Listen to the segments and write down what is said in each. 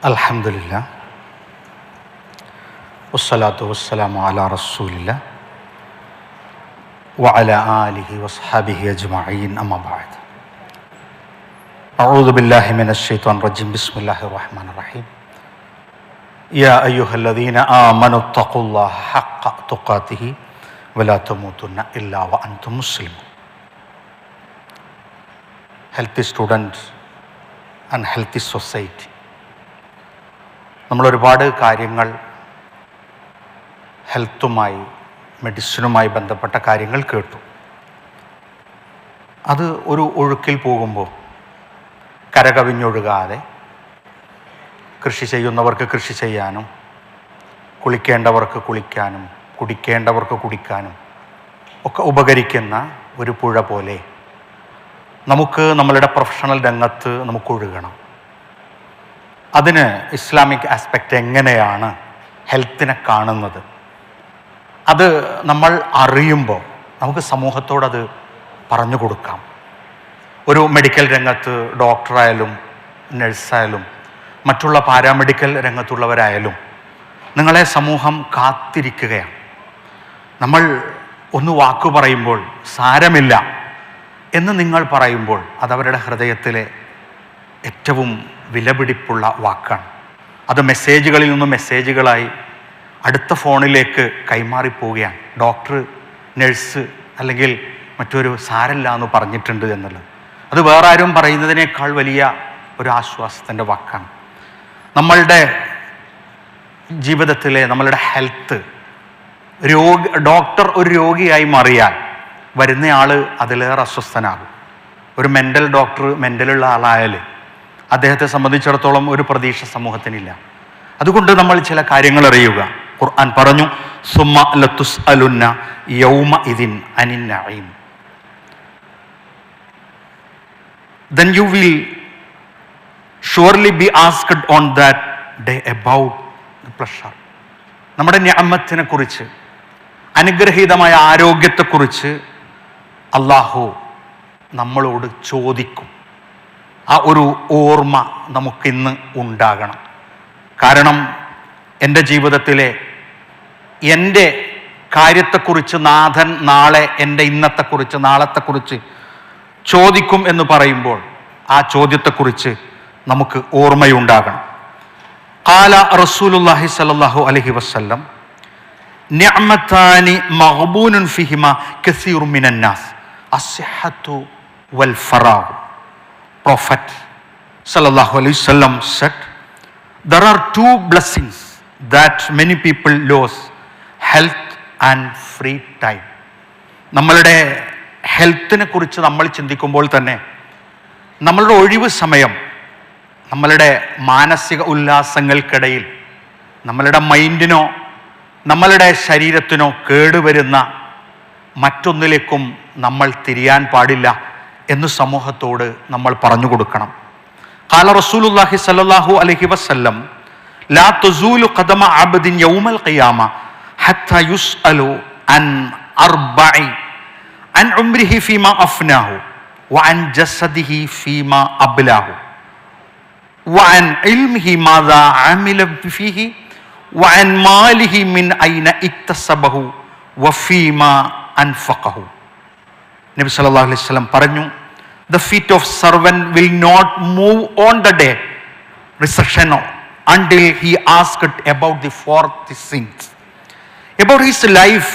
الحمد لله والصلاة والسلام على رسول الله وعلى آله وصحبه أجمعين أما بعد أعوذ بالله من الشيطان الرجيم بسم الله الرحمن الرحيم يا أيها الذين آمنوا اتقوا الله حق تقاته ولا تموتن إلا وأنتم مسلمون healthy students and healthy society നമ്മൾ ഒരുപാട് കാര്യങ്ങൾ ഹെൽത്തുമായി മെഡിസിനുമായി ബന്ധപ്പെട്ട കാര്യങ്ങൾ കേട്ടു. അത് ഒരു ഒഴുക്കിൽ പോകുമ്പോൾ കരകവിഞ്ഞൊഴുകാതെ കൃഷി ചെയ്യുന്നവർക്ക് കൃഷി ചെയ്യാനും കുളിക്കേണ്ടവർക്ക് കുളിക്കാനും കുടിക്കേണ്ടവർക്ക് കുടിക്കാനും ഒക്കെ ഉപകരിക്കുന്ന ഒരു പുഴ പോലെ നമുക്ക് നമ്മളുടെ പ്രൊഫഷണൽ രംഗത്ത് നമുക്ക് ഒഴുകണം അതിന് ഇസ്ലാമിക് ആസ്പെക്റ്റ് എങ്ങനെയാണ് ഹെൽത്തിനെ കാണുന്നത്? അത് നമ്മൾ അറിയുമ്പോൾ നമുക്ക് സമൂഹത്തോടത് പറഞ്ഞു കൊടുക്കാം. ഒരു മെഡിക്കൽ രംഗത്ത് ഡോക്ടറായാലും നഴ്സായാലും മറ്റുള്ള പാരാമെഡിക്കൽ രംഗത്തുള്ളവരായാലും നിങ്ങളെ സമൂഹം കാത്തിരിക്കുകയാണ്. നമ്മൾ ഒന്ന് വാക്കു പറയുമ്പോൾ സാരമില്ല എന്ന് നിങ്ങൾ പറയുമ്പോൾ അതവരുടെ ഹൃദയത്തിലെ ഏറ്റവും വിലപിടിപ്പുള്ള വാക്കാണ്. അത് മെസ്സേജുകളിൽ നിന്ന് മെസ്സേജുകളായി അടുത്ത ഫോണിലേക്ക് കൈമാറിപ്പോവുകയാണ്. ഡോക്ടർ നഴ്സ് അല്ലെങ്കിൽ മറ്റൊരു സാരല്ല എന്ന് പറഞ്ഞിട്ടുണ്ട് എന്നുള്ളത്. അത് വേറെ ആരും പറയുന്നതിനേക്കാൾ വലിയ ഒരു ആശ്വാസത്തിന്റെ വാക്കാണ്. നമ്മളുടെ ജീവിതത്തിലെ നമ്മളുടെ ഹെൽത്ത് രോഗ ഡോക്ടർ ഒരു രോഗിയായി മാറിയാൽ വരുന്നയാൾ അതിലേറെ അസ്വസ്ഥനാകും. ഒരു മെന്റൽ ഡോക്ടർ മെന്റലുള്ള ആളായാൽ അദ്ദേഹത്തെ സംബന്ധിച്ചിടത്തോളം ഒരു പ്രതീക്ഷ സമൂഹത്തിനില്ല. അതുകൊണ്ട് നമ്മൾ ചില കാര്യങ്ങൾ അറിയുക. ഖുർആൻ പറഞ്ഞു സുമ ലത്തുസ് അലുന്ന യൗമ ഇതിൻ അനിന്നീം then you will surely be asked on that day about the pleasure നമ്മുടെ ഞാമത്തിനെ കുറിച്ച് അനുഗ്രഹീതമായ ആരോഗ്യത്തെക്കുറിച്ച് അള്ളാഹു നമ്മളോട് ചോദിക്കും. ആ ഒരു ഓർമ്മ നമുക്കിന്ന് ഉണ്ടാകണം. കാരണം എന്റെ ജീവിതത്തിലെ എന്റെ കാര്യത്തെക്കുറിച്ച് നാഥൻ നാളെ എന്റെ ഇന്നത്തെക്കുറിച്ച് നാളത്തെക്കുറിച്ച് ചോദിക്കും എന്ന് പറയുമ്പോൾ ആ ചോദ്യത്തെക്കുറിച്ച് നമുക്ക് ഓർമ്മയുണ്ടാകണം. കാല റസൂലുല്ലാഹി സലല്ലാഹു അലഹി വസല്ലം നിഅമതാനി മഹബൂനുൻ ഫിഹിമ കസീറു മിനന്നാസ് നാസ് അസ്ഹത്തു വൽ ഫറാഗ് prophet sallallahu alaihi wasallam said there are two blessings that many people lose health and free time. നമ്മളുടെ ഹെൽത്തിനെ കുറിച്ച് നമ്മൾ ചിന്തിക്കുമ്പോൾ തന്നെ നമ്മളുടെ ഒഴിവ് സമയം നമ്മളുടെ മാനസിക ഉല്ലാസങ്ങൾക്കിടയിൽ നമ്മളുടെ മൈൻഡിനോ നമ്മളുടെ ശരീരത്തിനോ കേടുവരുന്ന മറ്റൊന്നിലേക്കും നമ്മൾ തിരിയാൻ പാടില്ല. എന്ന് സമൂഹത്തോട് നമ്മൾ പറഞ്ഞു കൊടുക്കണം. കാല റസൂലുല്ലാഹി സല്ലാഹു അലഹി വസ്ല്ലം ലാ തുസൂലു ഖദമ അബദിൻ യൗമൽ ഖിയാമ ഹത്ത യുസ്അലു അൻ അർബഈ അൻ ഉംരിഹി ഫീമ അഫ്നാഹു വ വഅൻ ജസദിഹി ഫീമ അബ്ലാഹു അൻ ഇൽമിഹി മാദാ അമില ഫീഹി അൻ മാലിഹി മിൻ ഐന ഇക്തസബഹു വഫീമ അൻഫഖഹു. നബി സല്ലല്ലാഹു അലൈഹി വസല്ലം പറഞ്ഞു the feet of servant will not move on the day resurrection until he asked about the four things about his life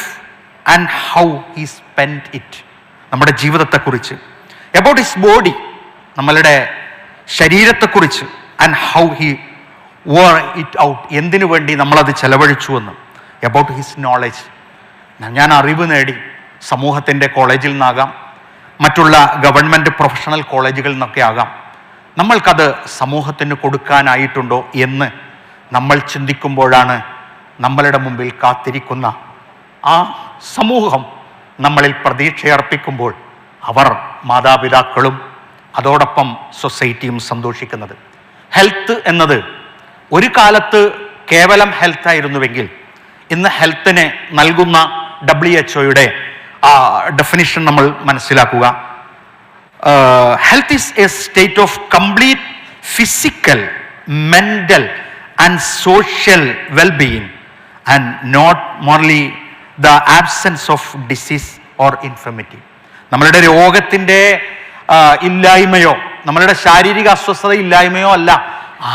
and how he spend it നമ്മുടെ ജീവിതത്തെക്കുറിച്ച്. എബൌട്ട് ഹിസ് ബോഡി നമ്മളുടെ ശരീരത്തെക്കുറിച്ച്. And how he wore it out എന്തിനു വേണ്ടി നമ്മളത് ചെലവഴിച്ചു എന്ന് about his knowledge ഞാൻ അറിവ് നേടി. സമൂഹത്തിന്റെ കോളേജിൽ നിന്നാകാം. മറ്റുള്ള ഗവൺമെന്റ് പ്രൊഫഷണൽ കോളേജുകളിൽ നിന്നൊക്കെ ആകാം. നമ്മൾക്കത് സമൂഹത്തിന് കൊടുക്കാനായിട്ടുണ്ടോ എന്ന് നമ്മൾ ചിന്തിക്കുമ്പോഴാണ് നമ്മളുടെ മുമ്പിൽ കാത്തിരിക്കുന്ന ആ സമൂഹം നമ്മളിൽ പ്രതീക്ഷയർപ്പിക്കുമ്പോൾ അവർ മാതാപിതാക്കളും അതോടൊപ്പം സൊസൈറ്റിയും സന്തോഷിക്കുന്നത്. ഹെൽത്ത് എന്നത് ഒരു കാലത്ത് കേവലം ഹെൽത്തായിരുന്നുവെങ്കിൽ ഇന്ന് ഹെൽത്തിനെ നൽകുന്ന ഡബ്ല്യു എച്ച് ഒയുടെ ആ ഡെഫിനിഷൻ നമ്മൾ മനസ്സിലാക്കുക. Health is a state of complete physical mental and social wellbeing and not merely the absence of disease or infirmity നമ്മളുടെ രോഗത്തിന്റെ ഇല്ലായ്മയോ നമ്മളുടെ ശാരീരിക അസ്വസ്ഥത ഇല്ലായ്മയോ അല്ല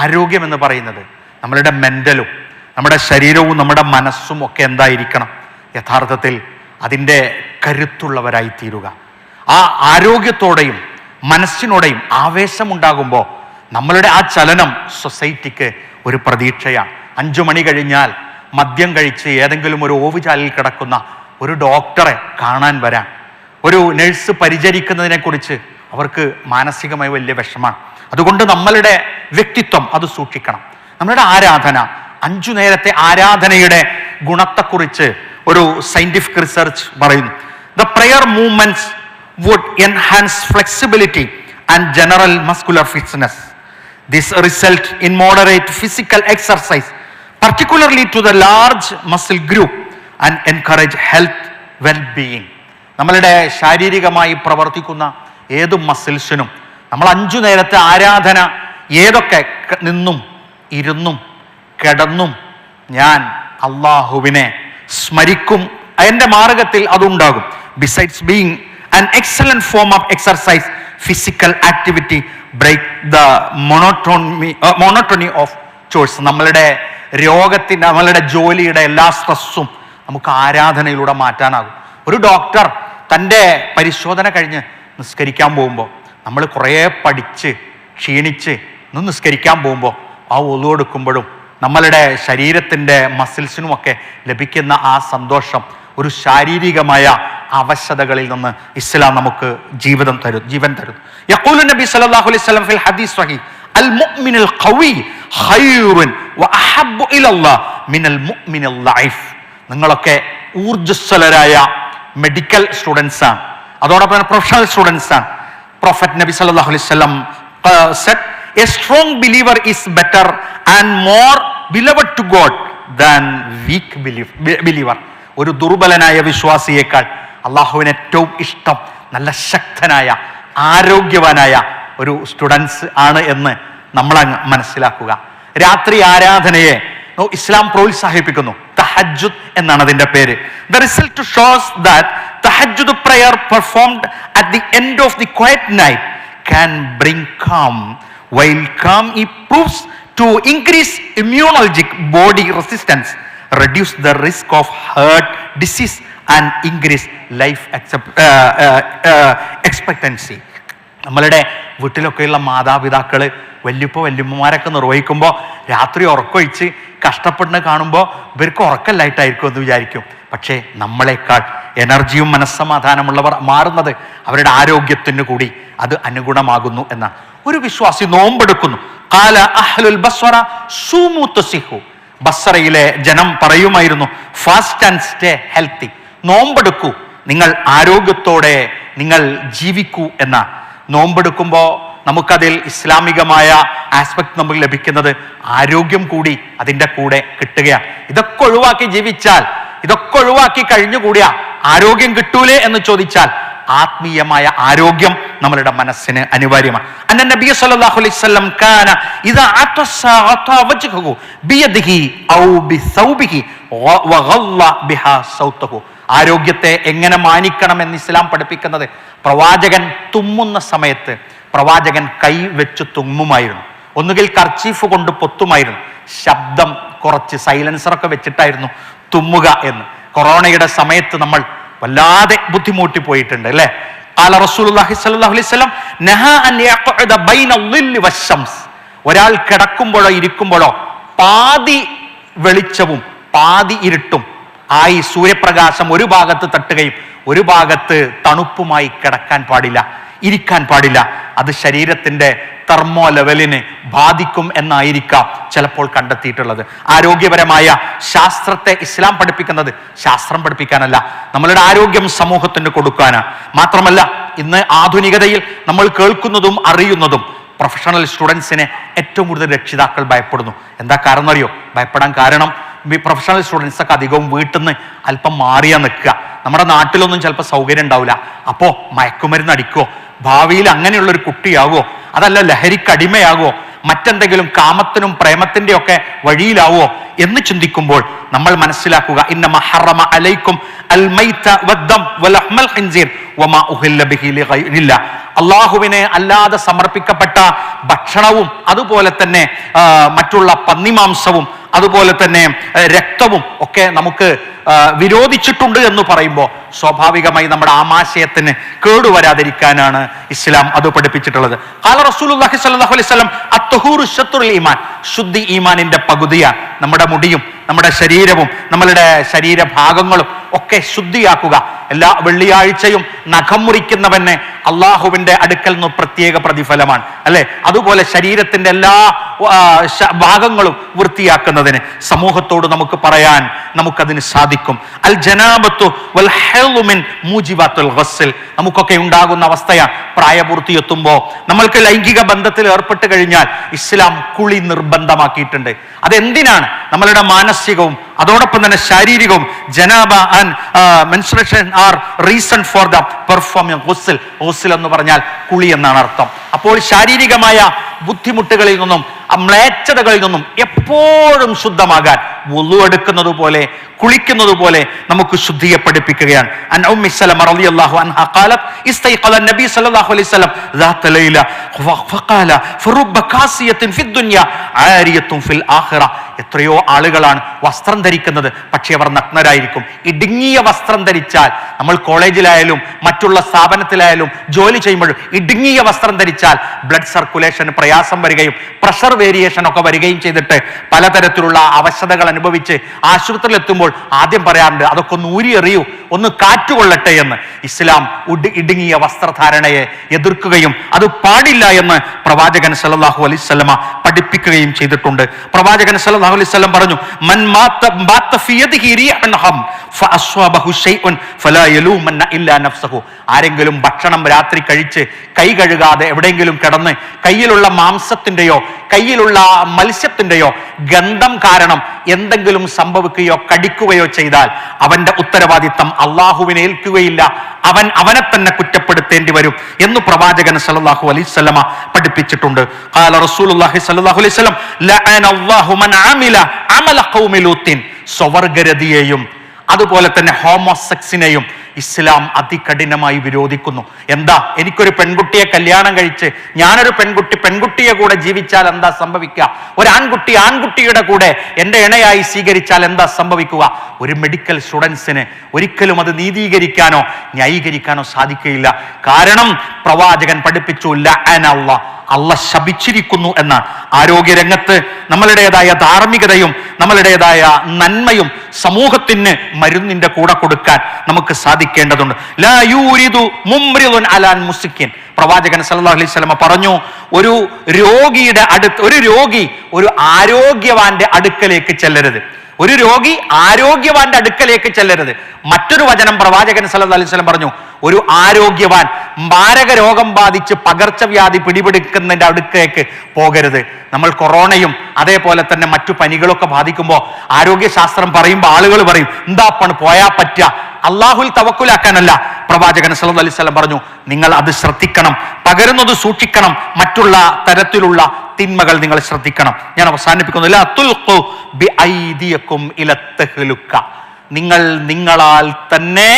ആരോഗ്യം എന്ന് പറയുന്നത്. നമ്മളുടെ മെന്റലും നമ്മുടെ ശരീരവും നമ്മുടെ മനസ്സും ഒക്കെ എന്തായിരിക്കണം? യഥാർത്ഥത്തിൽ അതിന്റെ കരുത്തുള്ളവരായി തീരുക ആ ആരോഗ്യത്തോടെയും മനസ്സിനോടെയും ആവേശമുണ്ടാകുമ്പോൾ നമ്മളുടെ ആ ചലനം സൊസൈറ്റിക്ക് ഒരു പ്രതീക്ഷയാണ്. അഞ്ചു മണി കഴിഞ്ഞാൽ മദ്യം കഴിച്ച് ഏതെങ്കിലും ഒരു ഓവുചാലിൽ കിടക്കുന്ന ഒരു ഡോക്ടറെ കാണാൻ വരാൻ ഒരു നഴ്സ് പരിചരിക്കുന്നതിനെക്കുറിച്ച് അവർക്ക് മാനസികമായി വലിയ വിഷമാണ് അതുകൊണ്ട് നമ്മളുടെ വ്യക്തിത്വം അത് സൂക്ഷിക്കണം. നമ്മളുടെ ആരാധന അഞ്ചു നേരത്തെ ആരാധനയുടെ ഗുണത്തെക്കുറിച്ച് ഒരു സയന്റിഫിക് റിസർച്ച് പറയുന്നു the prayer movements would enhance flexibility and general muscular fitness this result in moderate physical exercise particularly to the large muscle group and encourage health well being നമ്മളുടെ ശാരീരികമായി പ്രവർത്തിക്കുന്ന ഏത് മസിൽസിനും നമ്മൾ അഞ്ചു നേരത്തെ ആരാധന ഏതൊക്കെ നിന്നും ഇരുന്നും കിടന്നും ഞാൻ അള്ളാഹുവിനെ സ്മരിക്കും. എന്റെ മാർഗത്തിൽ അതുണ്ടാകും. Besides being an excellent form of exercise physical activity break the monotony monotony of choice നമ്മളുടെ രോഗത്തിന്റെ നമ്മളുടെ ജോലിയുടെ എല്ലാ സ്ട്രെസ്സും നമുക്ക് ആരാധനയിലൂടെ മാറ്റാനാകും. ഒരു ഡോക്ടർ തന്റെ പരിശോധന കഴിഞ്ഞ് നിസ്കരിക്കാൻ പോകുമ്പോൾ നമ്മൾ കുറേ പഠിച്ച് ക്ഷീണിച്ച് ഒന്ന് നിസ്കരിക്കാൻ പോകുമ്പോൾ ആ ഒതു കൊടുക്കുമ്പോഴും നമ്മളുടെ ശരീരത്തിന്റെ മസിൽസിനുമൊക്കെ ലഭിക്കുന്ന ആ സന്തോഷം ഒരു ശാരീരികമായ അവശതകളിൽ നിന്ന് ഇസ്ലാം നമുക്ക് ജീവിതം തരും ജീവൻ തരും യഖൂലു നബി സല്ലല്ലാഹു അലൈഹി വസല്ലം ഫിൽ ഹദീസ് സഹി അൽ മുഅ്മിനുൽ ഖവി ഖൈറുൻ വഅഹബ്ബു ഇലല്ലാഹ് മിനൽ മുഅ്മിനിൽ ലൈഫ് നിങ്ങളൊക്കെ ഊർജസ്വലരായ മെഡിക്കൽ സ്റ്റുഡൻസ് ആണ്. അതോടൊപ്പം പ്രൊഫഷണൽ സ്റ്റുഡൻസ് ആണ്. പ്രൊഫറ്റ് നബി സല്ലല്ലാഹു അലൈഹി വസല്ലം said a strong believer is better and more beloved to God than weak believer ഒരു ദുർബലനായ വിശ്വാസിയേക്കാൾ അള്ളാഹുവിന് ഏറ്റവും ഇഷ്ടം നല്ല ശക്തനായ ആരോഗ്യവാനായ ഒരു സ്റ്റുഡൻസ് ആണ് എന്ന് നമ്മൾ മനസ്സിലാക്കുക. രാത്രി ആരാധനയെ ഇസ്ലാം പ്രോത്സാഹിപ്പിക്കുന്നു. തഹജുദ് എന്നാണ് അതിന്റെ പേര്. The result shows that തഹജുദ് prayer performed at the end of the quiet night can bring calm while calm it proves to increase immunologic body resistance reduce the risk of heart disease and increase life accept, uh, uh, uh, expectancy. നമ്മളുടെ വീട്ടിലൊക്കെയുള്ള മാതാപിതാക്കൾ വല്യപ്പ വല്യമ്മമാരൊക്കെ നിർവഹിക്കുമ്പോൾ രാത്രി ഉറക്കൊഴിച്ച് കഷ്ടപ്പെടുന്ന കാണുമ്പോൾ ഇവർക്ക് ഉറക്കല്ലായിട്ടായിരിക്കും എന്ന് വിചാരിക്കും. പക്ഷേ നമ്മളെക്കാൾ എനർജിയും മനസ്സമാധാനമുള്ളവർ മാറുന്നത് അവരുടെ ആരോഗ്യത്തിന് കൂടി അത് അനുഗുണമാകുന്നു എന്നാണ്. ഒരു വിശ്വാസി നോമ്പെടുക്കുന്നു. കാല അഹ്ലുൽ ബസ്വറ സൂമു തസിഹു. ബസ്സറയിലെ ജനം പറയുമായിരുന്നു ഫാസ്റ്റ് ആൻഡ് സ്റ്റേ ഹെൽത്തി. നോമ്പെടുക്കൂ. നിങ്ങൾ ആരോഗ്യത്തോടെ നിങ്ങൾ ജീവിക്കൂ എന്ന. നോമ്പെടുക്കുമ്പോൾ നമുക്കതിൽ ഇസ്ലാമികമായ ആസ്പെക്ട് നമുക്ക് ലഭിക്കുന്നത് ആരോഗ്യം കൂടി അതിന്റെ കൂടെ കിട്ടുകയാണ്. ഇതൊക്കെ ഒഴിവാക്കി ജീവിച്ചാൽ ഇതൊക്കെ ഒഴിവാക്കി കഴിഞ്ഞുകൂടിയ ആരോഗ്യം കിട്ടൂലേ എന്ന് ചോദിച്ചാൽ ആത്മീയമായ ആരോഗ്യം നമ്മളുടെ മനസ്സിന് അനിവാര്യമാണ്. അന്ന സല്ലല്ലാഹു അലൈഹി വസല്ലം കാന ഇദാ ഔ ബിസൗബിഹി വഗല്ല സൗതഹു ആരോഗ്യത്തെ എങ്ങനെ മാനിക്കണം എന്ന് ഇസ്ലാം പഠിപ്പിക്കുന്നത് പ്രവാചകൻ തുമ്മുന്ന സമയത്ത് പ്രവാചകൻ കൈ വെച്ച് തുമ്മുമായിരുന്നു. ഒന്നുകിൽ കർച്ചീഫ് കൊണ്ട് പൊത്തുമായിരുന്നു. ശബ്ദം കുറച്ച് സൈലൻസറൊക്കെ വെച്ചിട്ടായിരുന്നു തുമ്മുക എന്ന്. കൊറോണയുടെ സമയത്ത് നമ്മൾ വല്ലാതെ ബുദ്ധിമുട്ടി പോയിട്ടുണ്ട് അല്ലെ? ആല റസൂലുള്ളാഹി സ്വല്ലല്ലാഹു അലൈഹി വസല്ലം നഹ അൻ ബൈന ളില്ലി ഒരാൾ കിടക്കുമ്പോഴോ ഇരിക്കുമ്പോഴോ പാതി വെളിച്ചവും പാതി ഇരുട്ടും ആയി സൂര്യപ്രകാശം ഒരു ഭാഗത്ത് തട്ടുകയും ഒരു ഭാഗത്ത് തണുപ്പുമായി കിടക്കാൻ പാടില്ല ഇരിക്കാൻ പാടില്ല. അത് ശരീരത്തിന്റെ തെർമോ ലെവലിനെ ബാധിക്കും എന്നായിരിക്കാം ചിലപ്പോൾ കണ്ടെത്തിയിട്ടുള്ളത്. ആരോഗ്യപരമായ ശാസ്ത്രത്തെ ഇസ്ലാം പഠിപ്പിക്കുന്നത് ശാസ്ത്രം പഠിപ്പിക്കാനല്ല നമ്മളുടെ ആരോഗ്യം സമൂഹത്തിന് കൊടുക്കാനാണ്. മാത്രമല്ല ഇന്ന് ആധുനികതയിൽ നമ്മൾ കേൾക്കുന്നതും അറിയുന്നതും പ്രൊഫഷണൽ സ്റ്റുഡൻസിനെ ഏറ്റവും കൂടുതൽ രക്ഷിതാക്കൾ ഭയപ്പെടുന്നു. എന്താ കാരണം അറിയോ? ഭയപ്പെടാൻ കാരണം പ്രൊഫഷണൽ സ്റ്റുഡൻസൊക്കെ അധികവും വീട്ടിൽ നിന്ന് അല്പം മാറിയാ നിൽക്കുക. നമ്മുടെ നാട്ടിലൊന്നും ചിലപ്പോൾ സൗകര്യം ഉണ്ടാവില്ല. അപ്പോൾ മയക്കുമരുന്ന് അടിക്കുമോ ഭാവിയിൽ അങ്ങനെയുള്ള ഒരു കുട്ടിയാകുമോ അതല്ല ലഹരിക്ക് മറ്റെന്തെങ്കിലും കാമത്തിനും പ്രേമത്തിന്റെ ഒക്കെ വഴിയിലാവോ എന്ന് ചിന്തിക്കുമ്പോൾ നമ്മൾ മനസ്സിലാക്കുക ഇന്ന മഹറമ അലൈക്കും അള്ളാഹുവിനെ അല്ലാതെ സമർപ്പിക്കപ്പെട്ട ഭക്ഷണവും അതുപോലെ തന്നെ മറ്റുള്ള പന്നിമാംസവും അതുപോലെ തന്നെ രക്തവും ഒക്കെ നമുക്ക് വിരോധിച്ചിട്ടുണ്ട് എന്ന് പറയുമ്പോൾ സ്വാഭാവികമായി നമ്മുടെ ആമാശയത്തിന് കേടുവരാതിരിക്കാനാണ് ഇസ്ലാം അത് പഠിപ്പിച്ചിട്ടുള്ളത്. അലൈഹി വസല്ലം അത്തഹൂറു ഈമാൻ ശുദ്ധി ഈമാനിന്റെ പകുതിയാണ് നമ്മുടെ മുടിയും. നമ്മുടെ ശരീരവും നമ്മളുടെ ശരീരഭാഗങ്ങളും ഒക്കെ ശുദ്ധിയാക്കുക. എല്ലാ വെള്ളിയാഴ്ചയും നഖം മുറിക്കുന്നവന് അള്ളാഹുവിന്റെ അടുക്കൽ നിന്ന് പ്രത്യേക പ്രതിഫലമാണ് അല്ലെ? അതുപോലെ ശരീരത്തിന്റെ എല്ലാ ഭാഗങ്ങളും വൃത്തിയാക്കുന്നതിന് സമൂഹത്തോട് നമുക്ക് പറയാൻ നമുക്കതിന് സാധിക്കും. അൽ ജനാബത്തു വൽ മൂജിബാത്തുൽ ഗസ്ൽ. നമുക്കൊക്കെ ഉണ്ടാകുന്ന അവസ്ഥയാണ് പ്രായപൂർത്തി എത്തുമ്പോൾ നമ്മൾക്ക് ലൈംഗിക ബന്ധത്തിൽ ഏർപ്പെട്ട് കഴിഞ്ഞാൽ ഇസ്ലാം കുളി നിർബന്ധമാക്കിയിട്ടുണ്ട്. അതെന്തിനാണ്? നമ്മളുടെ മാനസികവും അതോടൊപ്പം തന്നെ ശാരീരികവും ജനാബ and menstruation are reason for the performing ഹുസിൽ ഹുസിൽ എന്ന് പറഞ്ഞാൽ കുളി എന്നാണ് അർത്ഥം. അപ്പോൾ ശാരീരികമായ ബുദ്ധിമുട്ടുകളിൽ നിന്നും അമ്ലേച്ഛതകളിൽ നിന്നും എപ്പോഴും ശുദ്ധമാകാൻ എടുക്കുന്നത് പോലെ കുളിക്കുന്നത് പോലെ നമുക്ക് ശുദ്ധിയെ പഠിപ്പിക്കുകയാണ്. എത്രയോ ആളുകളാണ് വസ്ത്രം ധരിക്കുന്നത് പക്ഷെ അവർ നഗ്നരായിരിക്കും. ഇടുങ്ങിയ വസ്ത്രം ധരിച്ചാൽ നമ്മൾ കോളേജിലായാലും മറ്റുള്ള സ്ഥാപനത്തിലായാലും ജോലി ചെയ്യുമ്പോഴും ഇടുങ്ങിയ വസ്ത്രം ധരിച്ചാൽ ബ്ലഡ് സർക്കുലേഷൻ പ്രയാസം വരികയും പ്രഷർ വേരിയേഷൻ ഒക്കെ വരികയും ചെയ്തിട്ട് പലതരത്തിലുള്ള അവശതകൾ അനുഭവിച്ച് ആശുപത്രിയിൽ എത്തുമ്പോൾ ആദ്യം പറയാറുണ്ട് അതൊക്കെ ഒന്ന് ഊരിയെറിയൂ ഒന്ന് കാറ്റുകൊള്ളട്ടെ എന്ന്. ഇസ്ലാം ഉഡ് ഇടുങ്ങിയ വസ്ത്രധാരണയെ എതിർക്കുകയും അത് പാടില്ല എന്ന് പ്രവാചകൻ സല്ലല്ലാഹു അലൈഹി വസല്ലമ പഠിപ്പിക്കുകയും ചെയ്തിട്ടുണ്ട്. പ്രവാചകൻ സല്ലല്ലാഹു അലൈഹി വസല്ലം പറഞ്ഞു മൻ ആരെങ്കിലും ഭക്ഷണം രാത്രി കഴിച്ച് കൈ കഴുകാതെ എവിടെയെങ്കിലും കിടന്ന് കയ്യിലുള്ള മാംസത്തിന്റെയോ കയ്യിലുള്ള മത്സ്യത്തിന്റെയോ ഗന്ധം കാരണം എന്തെങ്കിലും സംഭവിക്കുകയോ കടിക്കുകയോ ചെയ്താൽ അവന്റെ ഉത്തരവാദിത്തം അള്ളാഹുവിനെ ഏൽക്കുകയില്ല. അവൻ അവനെ തന്നെ കുറ്റപ്പെടുത്തേണ്ടി വരും എന്ന് പ്രവാചകൻ സല്ലല്ലാഹു അലൈഹി വസല്ലമ പഠിപ്പിച്ചിട്ടുണ്ട്. സ്വവർഗരതിയെയും അതുപോലെ തന്നെ ഹോമോസെക്സിനെയും ഇസ്ലാം അതികഠിനമായി വിരോധിക്കുന്നു. എന്താ? എനിക്കൊരു പെൺകുട്ടിയെ കല്യാണം കഴിച്ച് ഞാനൊരു പെൺകുട്ടി പെൺകുട്ടിയെ കൂടെ ജീവിച്ചാൽ എന്താ സംഭവിക്കുക? ഒരു ആൺകുട്ടി ആൺകുട്ടിയുടെ കൂടെ എന്റെ ഇണയായി സ്വീകരിച്ചാൽ എന്താ സംഭവിക്കുക? ഒരു മെഡിക്കൽ സ്റ്റുഡൻസിന് ഒരിക്കലും അത് നീതീകരിക്കാനോ ന്യായീകരിക്കാനോ സാധിക്കുകയില്ല. കാരണം പ്രവാചകൻ പഠിപ്പിച്ചു ലഅനല്ലാ അള്ള ശപിച്ചിരിക്കുന്നു എന്നാണ് ആരോഗ്യരംഗത്ത് നമ്മളുടേതായ ധാർമ്മികതയും നമ്മളുടേതായ നന്മയും സമൂഹത്തിന് മരുന്നിന്റെ കൂടെ കൊടുക്കാൻ നമുക്ക് സാധിക്കേണ്ടതുണ്ട്. അലാൻ മുസിക്കിൻ പ്രവാചകൻ സല്ലാ അലൈഹി സ്വലമ പറഞ്ഞു ഒരു രോഗിയുടെ അടുത്ത് ഒരു രോഗി ഒരു ആരോഗ്യവാന്റെ അടുക്കലേക്ക് ചെല്ലരുത്. ഒരു രോഗി ആരോഗ്യവാന്റെ അടുക്കലേക്ക് ചെല്ലരുത്. മറ്റൊരു വചനം പ്രവാചകൻ സല്ലാ അലൈഹി വസല്ലം പറഞ്ഞു ഒരു ആരോഗ്യവാൻ മാരക രോഗം ബാധിച്ച് പകർച്ചവ്യാധി പിടിപെടുക്കുന്നതിന്റെ അടുത്തേക്ക് പോകരുത്. നമ്മൾ കൊറോണയും അതേപോലെ തന്നെ മറ്റു പനികളൊക്കെ ബാധിക്കുമ്പോൾ ആരോഗ്യശാസ്ത്രം പറയുമ്പോൾ ആളുകൾ പറയും എന്താ പണ് പോയാ പറ്റുക അള്ളാഹുൽ തവക്കുലാക്കാനല്ല. പ്രവാചകൻ സല്ലു അലൈഹി വസല്ലം പറഞ്ഞു നിങ്ങൾ അത് ശ്രദ്ധിക്കണം പകരുന്നത് സൂക്ഷിക്കണം മറ്റുള്ള തരത്തിലുള്ള തിന്മകൾ നിങ്ങൾ ശ്രദ്ധിക്കണം. ഞാൻ അവസാനിപ്പിക്കുന്നില്ല നിങ്ങൾ നിങ്ങളാൽ തന്നെ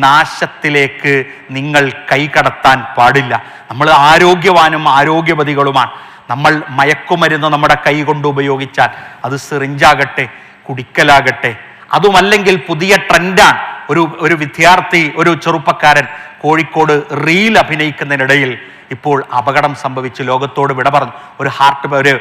നാശത്തിലേക്ക് നിങ്ങൾ കൈകടത്താൻ പാടില്ല. നമ്മൾ ആരോഗ്യവാനും ആരോഗ്യപതികളുമാണ് നമ്മൾ മയക്കുമരുന്ന് നമ്മുടെ കൈ കൊണ്ട് ഉപയോഗിച്ചാൽ അത് സിറിഞ്ചാകട്ടെ കുടിക്കലാകട്ടെ. അതുമല്ലെങ്കിൽ പുതിയ ട്രെൻഡാണ്. ഒരു ഒരു വിദ്യാർത്ഥി ഒരു ചെറുപ്പക്കാരൻ കോഴിക്കോട് റീൽ അഭിനയിക്കുന്നതിനിടയിൽ ഇപ്പോൾ അപകടം സംഭവിച്ച് ലോകത്തോട് വിട പറഞ്ഞു ഒരു ഹാർട്ട് ഒരു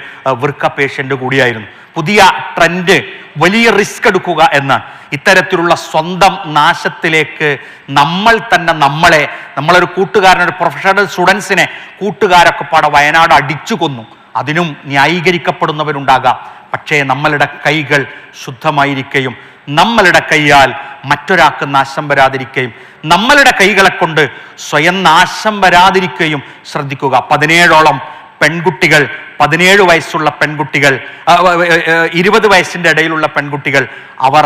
വൃക്ക പേഷ്യന്റ് കൂടിയായിരുന്നു. പുതിയ ട്രെൻഡ് വലിയ റിസ്ക് എടുക്കുക എന്നാണ് ഇത്തരത്തിലുള്ള സ്വന്തം നാശത്തിലേക്ക് നമ്മൾ തന്നെ നമ്മളെ നമ്മളൊരു കൂട്ടുകാരനൊരു പ്രൊഫഷണൽ സ്റ്റുഡൻസിനെ കൂട്ടുകാരൊക്കെ പാടെ വയനാട് അടിച്ചു കൊന്നു. അതിനും ന്യായീകരിക്കപ്പെടുന്നവരുണ്ടാകാം. പക്ഷേ നമ്മളുടെ കൈകൾ ശുദ്ധമായിരിക്കുകയും നമ്മളുടെ കൈയാൽ മറ്റൊരാൾക്ക് നാശം വരാതിരിക്കുകയും നമ്മളുടെ കൈകളെ കൊണ്ട് സ്വയം നാശം വരാതിരിക്കുകയും ശ്രദ്ധിക്കുക. പതിനേഴോളം പെൺകുട്ടികൾ പതിനേഴ് വയസ്സുള്ള പെൺകുട്ടികൾ ഇരുപത് വയസ്സിന്റെ ഇടയിലുള്ള പെൺകുട്ടികൾ അവർ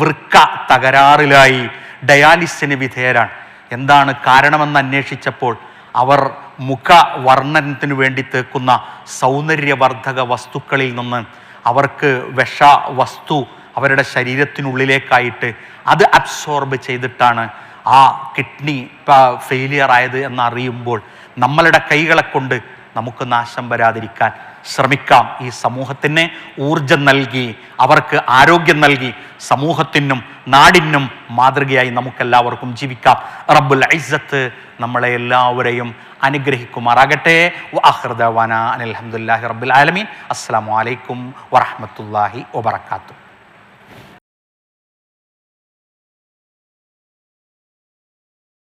വൃക്ക തകരാറിലായി ഡയാലിസിന് വിധേയരാണ്. എന്താണ് കാരണമെന്ന് അന്വേഷിച്ചപ്പോൾ അവർ മുഖ വർണനത്തിന് വേണ്ടി തേക്കുന്ന സൗന്ദര്യവർദ്ധക വസ്തുക്കളിൽ നിന്ന് അവർക്ക് വിഷ വസ്തു അവരുടെ ശരീരത്തിനുള്ളിലേക്കായിട്ട് അത് അബ്സോർബ് ചെയ്തിട്ടാണ് ആ കിഡ്നി ഫെയിലിയർ ആയത് എന്നറിയുമ്പോൾ നമ്മളുടെ കൈകളെ കൊണ്ട് നമുക്ക് നാശം വരാതിരിക്കാൻ ശ്രമിക്കാം. ഈ സമൂഹത്തിന് ഊർജം നൽകി അവർക്ക് ആരോഗ്യം നൽകി സമൂഹത്തിനും നാടിനും മാതൃകയായി നമുക്കെല്ലാവർക്കും ജീവിക്കാം. റബ്ബുൽ ഐസത്ത് നമ്മളെ എല്ലാവരെയും അനുഗ്രഹിക്കുമാറാകട്ടെ. അഹ്റദവാന അലഹമുല്ലാഹി റബ്ബുൽ ആലമീൻ. അസ്സാം വലൈക്കും വറഹമത്തല്ലാഹി വബർക്കാത്തു